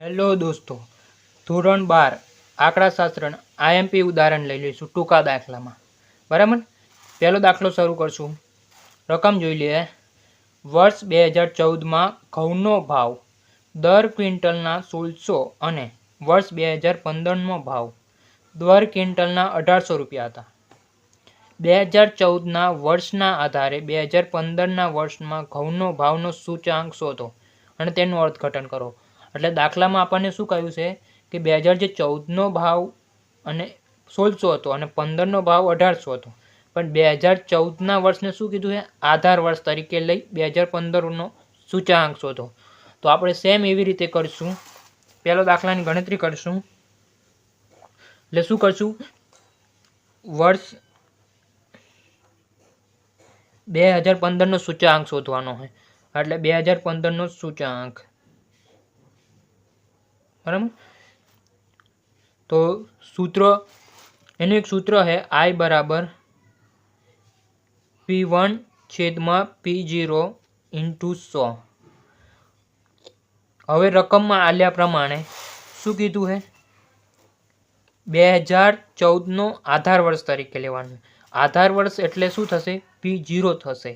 Hello દોસ્તો, ધોરણ બાર આંકડાશાસ્ત્ર IMP ઉદાહરણ લઈ લઈશું, ટૂંકા દાખલામાં. બરાબર? પહેલો દાખલો શરૂ કરશું. રકમ જોઈ લઈએ વર્ષ બે હજાર ચૌદમાં ઘઉંનો ભાવ દર ક્વિન્ટલના સોળસો અને વર્ષ બે હજાર પંદરનો ભાવ દર ક્વિન્ટલના અઢારસો રૂપિયા હતા. બે હજાર ચૌદના વર્ષના આધારે બે હજાર પંદરના વર્ષમાં ઘઉંનો ભાવનો સૂચાંક શોધો અને તેનું અર્થઘટન કરો. એટલે દાખલામાં આપણને શું કહ્યું છે કે બે હજાર જે ચૌદનો ભાવ અને સોળસો હતો અને પંદરનો ભાવ અઢારસો હતો. પણ બે હજાર ચૌદના વર્ષને શું કીધું છે? આધાર વર્ષ તરીકે લઈ બે હજાર પંદરનો સૂચાંક શોધો. તો આપણે સેમ એવી રીતે કરીશું. પહેલો દાખલાની ગણતરી કરીશું. એટલે શું કરશું? વર્ષ બે હજાર પંદરનો સૂચાંક શોધવાનો હોય એટલે બે હજાર પંદરનો સૂચાંક. બરાબર? તો સૂત્ર, એનું એક સૂત્ર છે આઈ બરાબર પી વન છેદમાં પી જીરો ઇન્ટુ સો. હવે રકમમાં આલ્યા પ્રમાણે શું કીધું છે બે હજાર ચૌદનો આધાર વર્ષ તરીકે લેવાનું. આધાર વર્ષ એટલે શું થશે? પી જીરો થશે.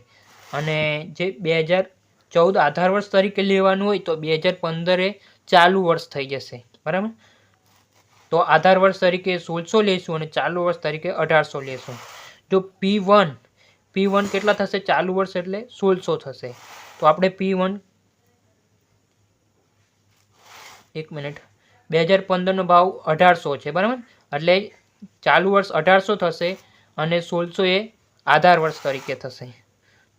અને જે બે હજાર ચૌદ આધાર વર્ષ તરીકે લેવાનું હોય તો બે હજાર પંદરે ચાલુ વર્ષ થઈ જશે. બરાબર? તો આધાર વર્ષ તરીકે સોળસો લેશું અને ચાલુ વર્ષ તરીકે અઢારસો લેશું. જો પી વન પી વન કેટલા થશે? ચાલુ વર્ષ એટલે સોળસો થશે. તો આપણે પી વન એક મિનિટ. બે હજાર પંદરનો ભાવ અઢારસો છે. બરાબર? એટલે ચાલુ વર્ષ અઢારસો થશે અને સોળસો એ આધાર વર્ષ તરીકે થશે.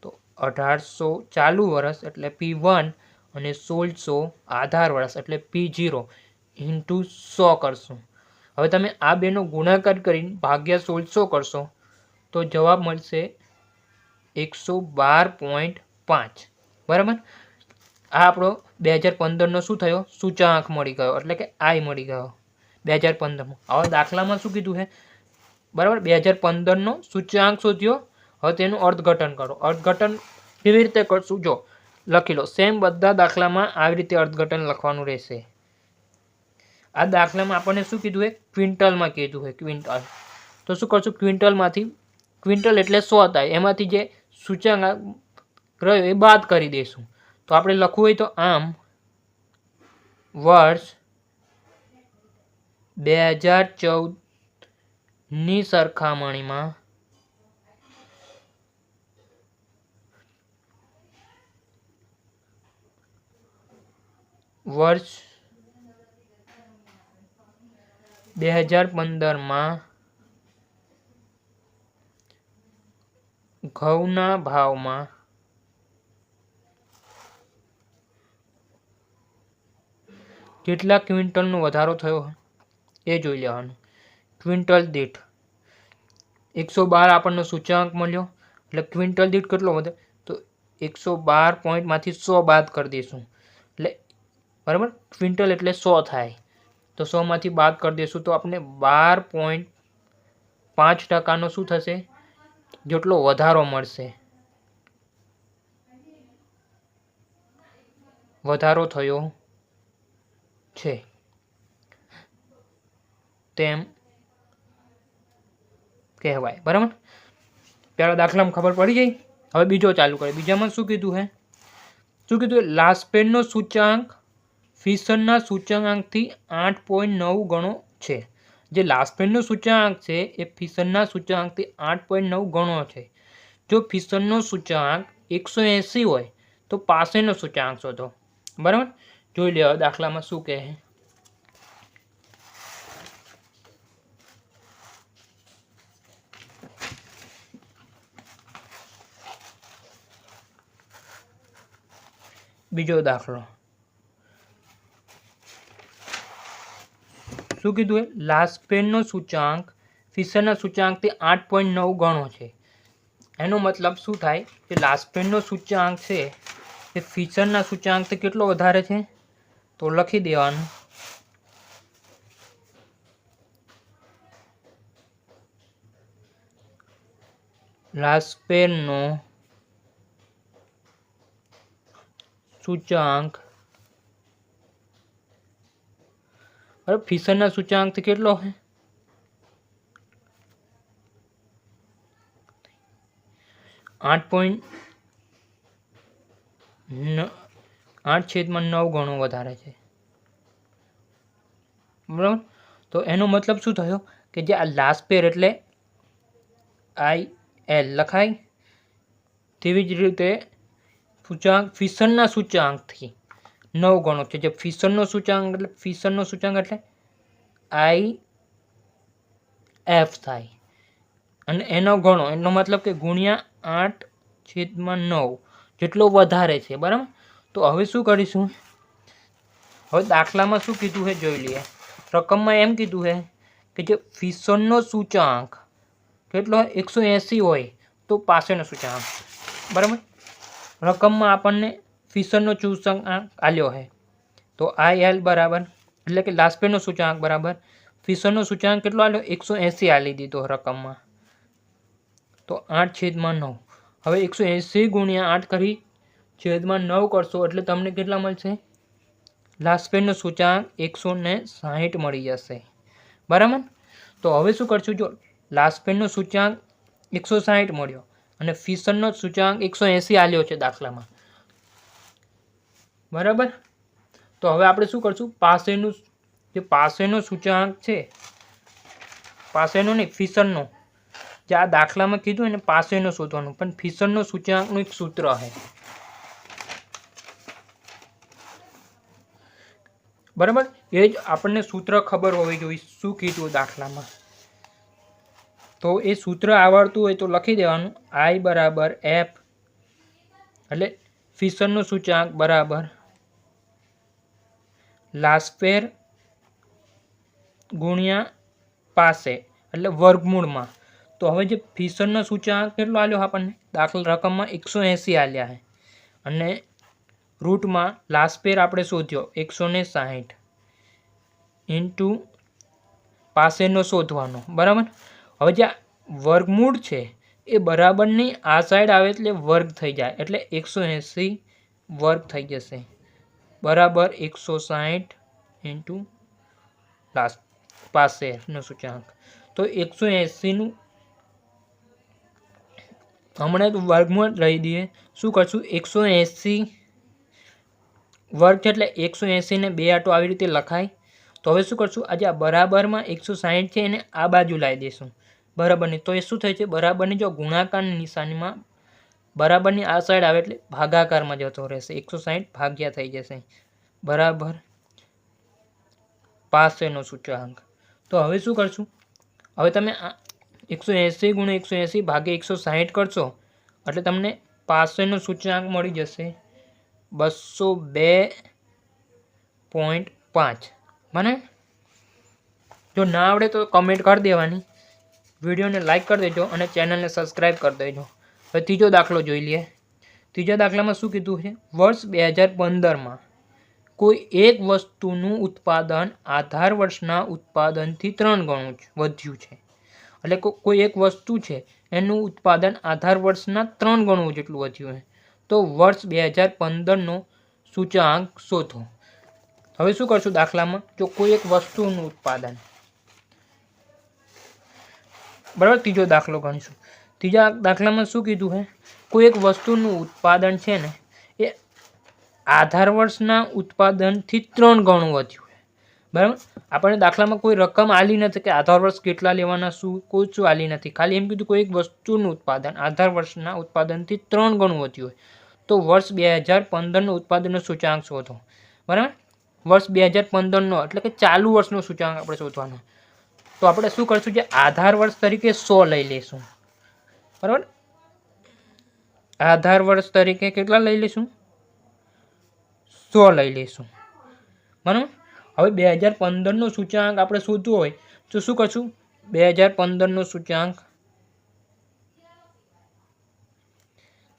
તો અઢારસો ચાલુ વર્ષ એટલે પી વન અને સોળસો આધાર વર્ષ એટલે પી જીરો ઇન્ટુ સો કરશું. હવે તમે આ બેનો ગુણાકાર કરીને ભાગ્યા સોળસો કરશો, તો જવાબ મળશે એકસો બાર પોઈન્ટ પાંચ. બરાબર? આ આપણો બે હજાર પંદરનો શું થયો? સૂચાંક મળી ગયો, એટલે કે આઈ મળી ગયો બે હજાર પંદરમાં હવે દાખલામાં શું કીધું છે? બરાબર? બે હજાર પંદરનો સૂચાંક શોધ્યો, હવે તેનું અર્થઘટન કરો. અર્થઘટન કેવી રીતે કરશું? જો લખી લો. સેમ બધા દાખલામાં આવી રીતે અર્થઘટન લખવાનું રહેશે. આ દાખલામાં આપણને શું કીધું હોય ક્વિન્ટલમાં કીધું છે ક્વિન્ટલ. તો શું કરશું? ક્વિન્ટલમાંથી, ક્વિન્ટલ એટલે સો થાય એમાંથી જે સૂચક રહ્યો એ બાદ કરી દઈશું તો આપણે લખવું હોય તો આમ, વર્ષ બે હજાર ચૌદની સરખામણીમાં વર્ષ બે હજાર પંદરમાં ઘઉંના ભાવમાં કેટલા ક્વિન્ટલનો વધારો થયો એ જોઈ લેવાનું. ક્વિન્ટલ દીઠ એકસો બાર આપણને સૂચાંક મળ્યો. એટલે ક્વિન્ટલ દીઠ કેટલો વધે? તો એકસો બાર પોઈન્ટમાંથી સો બાદ કરી દઈશું. બરાબર? ક્વિન્ટલ એટલે સો થાય. તો સોમાંથી બાદ કરી દઈશું તો આપણે બાર પોઈન્ટ પાંચ ટકાનો શું થશે? જેટલો વધારો મળશે. વધારો થયો છે. તેમ કહેવાય. બરાબર? પહેલા દાખલામાં ખબર પડી ગઈ? હવે બીજો ચાલુ કરે બીજામાં શું કીધું હે? શું કીધું? લાસ્ટ પેનનો સૂચાંક ફિશનના સૂચકાંકથી આઠ પોઈન્ટ નવ ગણો છે. જે લાસ્પેનનો સૂચકાંક છે, એ ફિશનના સૂચકાંકથી આઠ પોઈન્ટ નવ ગણો છે. જો ફિશનનો સૂચકાંક એકસો એંસી હોય, તો પાસેનો સૂચકાંક શોધો. બરાબર? જોઈ લેવા દાખલામાં શું કહે બીજો દાખલો. શું કીધું એ? લાસ્પેનનો સૂચાંક ફિશરના સૂચાંકથી આઠ પોઈન્ટ નવ ગણો છે. એનો મતલબ શું થાય? કે લાસ્પેનનો સૂચાંક છે એ ફિશરના સૂચાંકથી કેટલો વધારે છે? તો લખી દેવાનું. લાસ્પેનનો સૂચાંક બરાબર ફિશરના સૂચાંક કેટલો છે આઠ પોઈન્ટ આઠ છેદમાં નવ ગણો વધારે છે. બરાબર? તો એનો મતલબ શું થયો? કે જે આ લાસ્ટ પેર એટલે આઈ એલ લખાય, તેવી જ રીતે સૂચાંક ફિશનના સૂચાંકથી. નવ ગણો છે. જે ફિશનનો સૂચાંક, એટલે ફિશનનો સૂચાંક એટલે આઈ એફ થાય. અને એનો ગણો, એનો મતલબ કે ગુણ્યા આઠ છેદમાં નવ જેટલો વધારે છે, બરાબર? તો હવે શું કરીશું? હવે દાખલામાં શું કીધું છે જોઈ લઈએ. રકમમાં એમ કીધું છે કે જે ફિશનનો સૂચાંક કેટલો એકસો એંસી હોય તો પાસેનો સૂચાંક. બરાબર? રકમમાં આપણને ફિશનનો સૂચાંક આલ્યો છે તો આઈ એલ બરાબર. એટલે કે લાસ્ટ પેનો સૂચાંક બરાબર. ફિશનનો સૂચાંક કેટલો આલ્યો? એકસો એંસી આલી દીધો રકમમાં. તો આઠ છેદમાં નવ. હવે એકસો એંસી ગુણ્યા આઠ કરી છેદમાં નવ કરશો એટલે તમને કેટલા મળશે? લાસ્ટ પેનનો સૂચાંક એકસો ને સાહીઠ મળી જશે. બરાબર? તો હવે શું કરશું? જો લાસ્ટ પેનનો સૂચાંક એકસો સાહીઠ મળ્યો અને ફિશનનો સૂચાંક એકસો એંસી આલ્યો છે દાખલામાં. બરાબર? તો હવે આપણે શું કરશું? પાસેનું જે પાસેનો સૂચાંક છે, પાસેનો નહીં ફિશનનો જે આ દાખલામાં કીધું એને પાસેનો શોધવાનું. પણ ફિશનનો સૂચાંકનું એક સૂત્ર છે બરાબર? એ જ આપણને સૂત્ર ખબર હોવી જોઈએ શું કીધું દાખલામાં. તો એ સૂત્ર આવડતું હોય તો લખી દેવાનું. આઈ બરાબર એફ. એટલે ફિશનનો સૂચાંક બરાબર. લાસ્પેર ગુણ્યા પાસે, એટલે વર્ગમૂળમાં. તો હવે જે ફિશનનો સૂચાંક કેટલો આલ્યો આપણને? દાખલ રકમમાં એકસો એંસી આલ્યા છે. અને રૂટમાં લાસ્ટ પેર આપણે શોધ્યો, એકસો ને સાહીઠ ઇન્ટુ પાસેનો શોધવાનો. બરાબર? હવે જે વર્ગમૂળ છે, એ બરાબરની આ સાઈડ આવે એટલે વર્ગ થઈ જાય, એટલે એકસો એંસી વર્ગ થઈ જશે. બરાબર એકસો સાહીઠ ઇન્ટુ લાસ્ટ પાસેનો સૂચાંક તો એકસો એંસીનું હમણાં વર્ગમાં લઈ દઈએ. શું કરશું? એકસો એંસી વર્ગ છે એટલે એકસો એંસીને બે આટો આવી રીતે લખાય. તો હવે શું કરશું? આજે આ બરાબરમાં એકસો સાહીઠ છે એને આ બાજુ લાવી દઈશું. બરાબરની તો એ શું થાય છે? બરાબરની જો ગુણાકારની નિશાનીમાં બરાબરની આ સાઈડ આવે એટલે ભાગાકારમાં જતો રહેશે. એકસો સાહીઠ ભાગ્યા થઈ જશે. બરાબર. પાસેનો સૂચકાંક. તો હવે શું કરશું? હવે તમે એકસો એંસી ગુણ્યા એકસો એંસી ભાગે એકસો સાહીઠ કરશો, એટલે તમને પાસેનો સૂચકાંક મળી જશે બસો બે પોઈન્ટ પાંચ. મને? જો ના આવડે તો કમેન્ટ કરી દેવાની. વિડીયોને લાઇક કરી દેજો અને ચેનલને સબસ્ક્રાઈબ કરી દેજો. હવે ત્રીજો દાખલો જોઈ લઈએ. ત્રીજા દાખલામાં શું કીધું છે? વર્ષ બે હજાર પંદરમાં કોઈ એક વસ્તુનું ઉત્પાદન આધાર વર્ષના ઉત્પાદનથી ત્રણ ગણું વધ્યું છે. એટલે કોઈ એક વસ્તુ છે, એનું ઉત્પાદન આધાર વર્ષના ત્રણ ગણું જેટલું વધ્યું છે. તો વર્ષ બે હજાર પંદરનો સૂચાંક શોધો. હવે શું કરશું દાખલામાં? જો કોઈ એક વસ્તુનું ઉત્પાદન, બરાબર, ત્રીજો દાખલો ગણીશું. ત્રીજા દાખલામાં શું કીધું છે કોઈ એક વસ્તુનું ઉત્પાદન છે ને, એ આધાર વર્ષના ઉત્પાદનથી ત્રણ ગણું વધ્યું છે બરાબર? આપણને દાખલામાં કોઈ રકમ આલી નથી કે આધાર વર્ષ કેટલા લેવાના, શું, કોઈ શું આલી નથી. ખાલી એમ કીધું કોઈ એક વસ્તુનું ઉત્પાદન, આધાર વર્ષના ઉત્પાદનથી ત્રણ ગણું વધ્યું હોય તો વર્ષ બે હજાર પંદરનું ઉત્પાદનનો સૂચાંક શોધો. બરાબર? વર્ષ બે હજાર પંદરનો, એટલે કે ચાલુ વર્ષનો સૂચાંક આપણે શોધવાનો. તો આપણે શું કરશું? જે આધાર વર્ષ તરીકે સો લઈ લઈશું. બરાબર? આધાર વર્ષ તરીકે કેટલા લઈ લઈશું? સો લઈ લઈશું. બરાબર? હવે બે હજાર પંદરનો સૂચાંક આપણે શોધવું હોય તો શું કરશું? બે હજાર પંદરનો સૂચાંક.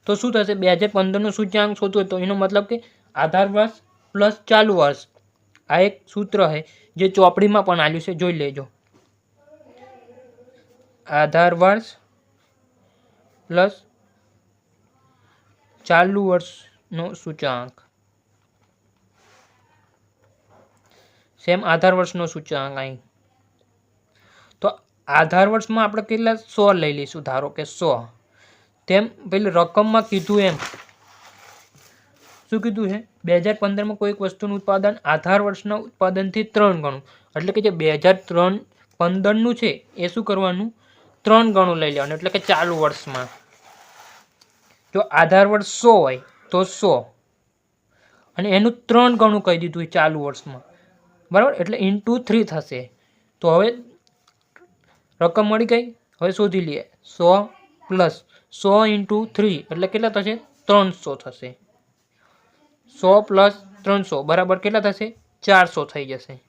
તો શું થશે? બે હજાર પંદરનો સૂચાંક શોધવું તો એનો મતલબ કે આધાર વર્ષ પ્લસ ચાલુ વર્ષ. આ એક સૂત્ર છે જે ચોપડીમાં પણ આવ્યું છે. જોઈ લેજો. આધાર વર્ષ પ્લસ ચાલુ વર્ષનો સૂચાંક. સેમ આધાર વર્ષનો સૂચાંક અહીં. તો આધાર વર્ષમાં આપણે કેટલા સો લઈ લઈશું? ધારો કે સો. તેમ પેલી રકમમાં કીધું એમ. શું કીધું છે? બે હજાર પંદરમાં કોઈક વસ્તુનું ઉત્પાદન આધાર વર્ષના ઉત્પાદનથી ત્રણ ગણું. એટલે કે જે બે હજાર ત્રણ પંદરનું છે, એ શું કરવાનું? ત્રણ ગણું લઈ લેવાનું, એટલે કે ચાલુ વર્ષમાં. જો આધાર વર્ષ સો હોય, તો સો. અને એનું ત્રણ ગણું કહી દીધું હોય ચાલુ વર્ષમાં. બરાબર? એટલે ઇન્ટુ થ્રી થશે. તો હવે રકમ મળી ગઈ? હવે શોધી લઈએ. સો પ્લસ સો ઇન્ટુ થ્રી એટલે કેટલા થશે? ત્રણસો થશે. સો પ્લસ ત્રણસો, બરાબર કેટલા થશે? ચારસો થઈ જશે.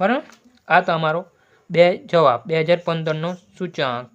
બરાબર? આ તમારો બે જવાબ બે હજાર પંદરનો સૂચકાંક